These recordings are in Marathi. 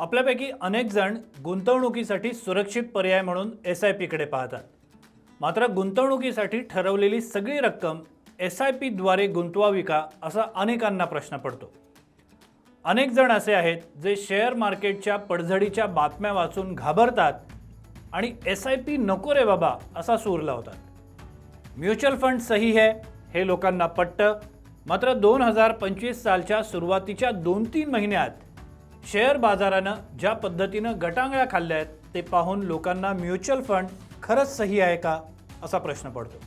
आपल्यापैकी अनेक जण गुंतवणुकीसाठी सुरक्षित पर्याय म्हणून एस आय पीकडे पाहतात. मात्र गुंतवणुकीसाठी ठरवलेली सगळी रक्कम एस आय पीद्वारे गुंतवावी का असा अनेकांना प्रश्न पडतो. अनेक जण असे आहेत जे शेअर मार्केटच्या पडझडीच्या बातम्या वाचून घाबरतात आणि एस आय पी नको रे बाबा असा सूर लावतात. म्युच्युअल फंड सही है हे लोकांना पटतं. मात्र दोन हजार पंचवीस सालच्या सुरुवातीच्या दोन तीन महिन्यात शेअर बाजारानं ज्या पद्धतीनं गटांगळ्या खाल्ल्या आहेत ते पाहून लोकांना म्युच्युअल फंड खरंच सही आहे का असा प्रश्न पडतो.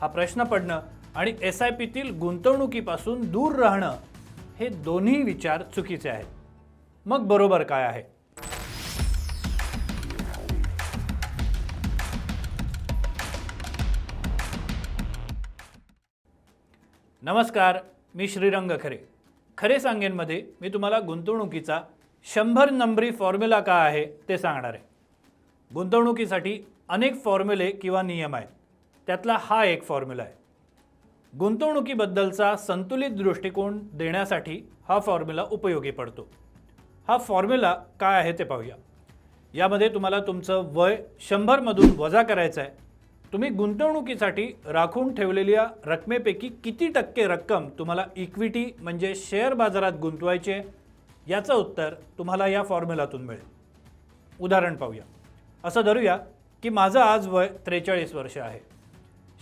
हा प्रश्न पडणं आणि एस आय पीतील गुंतवणुकीपासून दूर राहणं हे दोन्ही विचार चुकीचे आहेत. मग बरोबर काय आहे? नमस्कार मी श्रीरंग खरे. खरे सांगेनमध्ये मी तुम्हाला गुंतवणुकीचा शंभर नंबरी फॉर्म्युला काय आहे ते सांगणार आहे. गुंतवणुकीसाठी अनेक फॉर्म्युले किंवा नियम आहेत. त्यातला हा एक फॉर्म्युला आहे. गुंतवणुकीबद्दलचा संतुलित दृष्टिकोन देण्यासाठी हा फॉर्म्युला उपयोगी पडतो. हा फॉर्म्युला काय आहे ते पाहूया. यामध्ये तुम्हाला तुमचं वय शंभरमधून वजा करायचं आहे. तुम्ही गुंतवणुकीसाठी राखून ठेवलेल्या रकमेपैकी किती टक्के रक्कम तुम्हाला इक्विटी म्हणजे शेअर बाजारात गुंतवायची आहे? याचं उत्तर तुम्हाला या फॉर्म्युलातून मिळेल. उदाहरण पाहूया. असं धरूया की माझं आज वय त्रेचाळीस वर्ष आहे.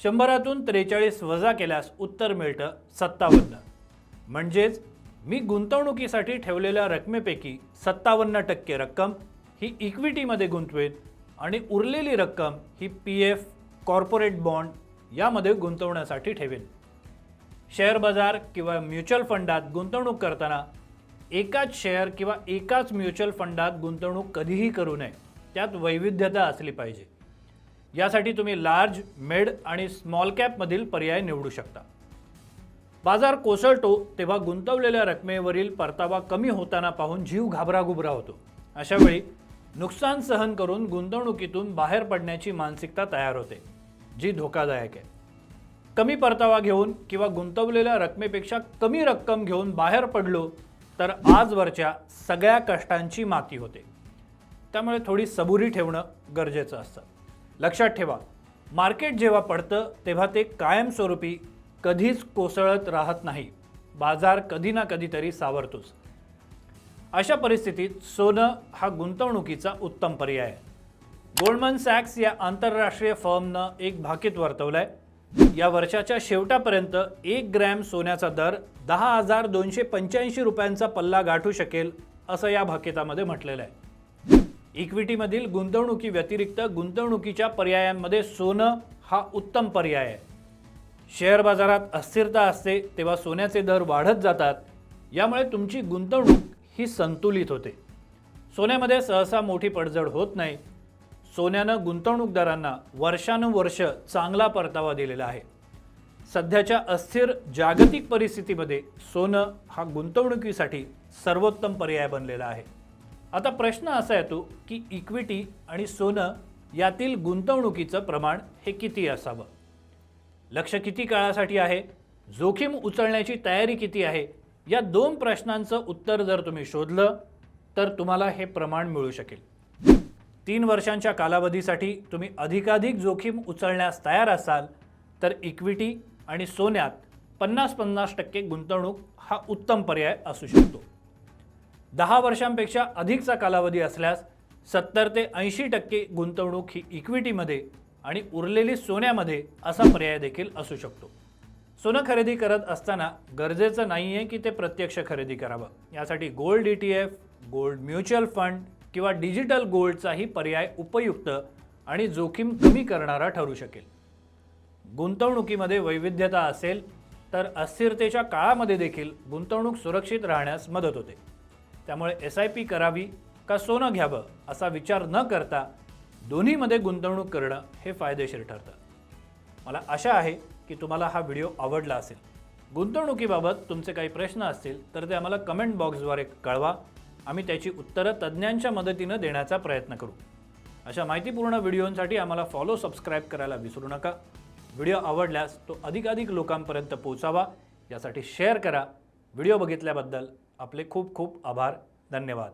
शंभरातून त्रेचाळीस वजा केल्यास उत्तर मिळतं सत्तावन्न. म्हणजेच मी गुंतवणुकीसाठी ठेवलेल्या रकमेपैकी सत्तावन्न टक्के रक्कम ही इक्विटीमध्ये गुंतवेन आणि उरलेली रक्कम ही पी एफ कॉर्पोरेट बॉन्ड यामध्ये गुंतवण्यासाठी ठेवेन. शेअर बाजार किंवा म्युच्युअल फंडात गुंतवणूक करताना एकाच शेअर किंवा एकाच म्युच्युअल फंडात गुंतवणूक कधीही करू नये त्यात वैविध्यता असली पाहिजे. यासाठी तुम्ही लार्ज मेड आणि स्मॉल कॅपमधील पर्याय निवडू शकता. बाजार कोसळतो तेव्हा गुंतवलेल्या रकमेवरील परतावा कमी होताना पाहून जीव घाबराघुबरा होतो. अशावेळी नुकसान सहन करून गुंतवणुकीतून बाहेर पडण्याची मानसिकता तयार होते. जी धोकादायक आहे. कमी परतावा घेऊन किंवा गुंतवलेल्या रकमेपेक्षा कमी रक्कम घेऊन बाहेर पडलो तर आजवरच्या सगळ्या कष्टांची माती होते. त्यामुळे थोडी सबुरी ठेवणं गरजेचं असतं. लक्षात ठेवा मार्केट जेव्हा पडतं तेव्हा ते कायमस्वरूपी कधीच कोसळत राहत नाही. बाजार कधी ना कधीतरी सावरतोच. अशा परिस्थितीत सोनं हा गुंतवणुकीचा उत्तम पर्याय आहे. गोल्डमन सॅक्स या आंतरराष्ट्रीय फर्मनं एक भाकीत आहे या वर्षाच्या शेवटापर्यंत एक ग्रॅम सोन्याचा दर दहा हजार दोनशे पंच्याऐंशी रुपयांचा पल्ला गाठू शकेल असं या भाकितामध्ये म्हटलेलं आहे. इक्विटीमधील गुंतवणुकी व्यतिरिक्त गुंतवणुकीच्या पर्यायांमध्ये सोनं हा उत्तम पर्याय आहे. शेअर बाजारात अस्थिरता असते तेव्हा सोन्याचे दर वाढत जातात. यामुळे तुमची गुंतवणूक ही संतुलित होते. सोन्यामध्ये सहसा मोठी पडझड होत नाही. सोन्यानं गुंतवणूकदारांना वर्षानुवर्ष चांगला परतावा दिलेला आहे. सध्याच्या अस्थिर जागतिक परिस्थितीमध्ये सोनं हा गुंतवणुकीसाठी सर्वोत्तम पर्याय बनलेला आहे. आता प्रश्न असा येतो की इक्विटी आणि सोनं यातील गुंतवणुकीचं प्रमाण हे किती असावं? लक्ष किती काळासाठी आहे? जोखीम उचलण्याची तयारी किती आहे? या दोन प्रश्नांचं उत्तर जर तुम्ही शोधलं तर तुम्हाला हे प्रमाण मिळू शकेल. तीन वर्षांच्या कालावधीसाठी तुम्ही अधिकाधिक जोखीम उचलण्यास तयार असाल तर इक्विटी आणि सोन्यात पन्नास पन्नास टक्के गुंतवणूक हा उत्तम पर्याय असू शकतो. दहा वर्षांपेक्षा अधिकचा कालावधी असल्यास सत्तर ते ऐंशी टक्के गुंतवणूक ही इक्विटीमध्ये आणि उरलेली सोन्यामध्ये असा पर्याय देखील असू शकतो. सोनं खरेदी करत असताना गरजेचं नाही आहे की ते प्रत्यक्ष खरेदी करावं. यासाठी gold E T F gold mutual fund किंवा डिजिटल गोल्डचाही पर्याय उपयुक्त आणि जोखीम कमी करणारा ठरू शकेल. गुंतवणुकीमध्ये वैविध्यता असेल तर अस्थिरतेच्या काळामध्ये देखील गुंतवणूक सुरक्षित राहण्यास मदत होते. त्यामुळे एस आय पी करावी का सोनं घ्यावं असा विचार न करता दोन्हीमध्ये गुंतवणूक करणं हे फायदेशीर ठरतं. मला आशा आहे की तुम्हाला हा व्हिडिओ आवडला असेल. गुंतवणुकीबाबत तुमचे काही प्रश्न असतील तर ते आम्हाला कमेंट बॉक्सद्वारे कळवा. आम्ही त्याची उत्तरं तज्ज्ञांच्या मदतीनं देण्याचा प्रयत्न करू. अशा माहितीपूर्ण व्हिडिओंसाठी आम्हाला फॉलो सबस्क्राईब करायला विसरू नका. व्हिडिओ आवडल्यास तो अधिकाधिक लोकांपर्यंत पोहोचावा. यासाठी शेअर करा. व्हिडिओ बघितल्याबद्दल आपले खूप खूप आभार. धन्यवाद.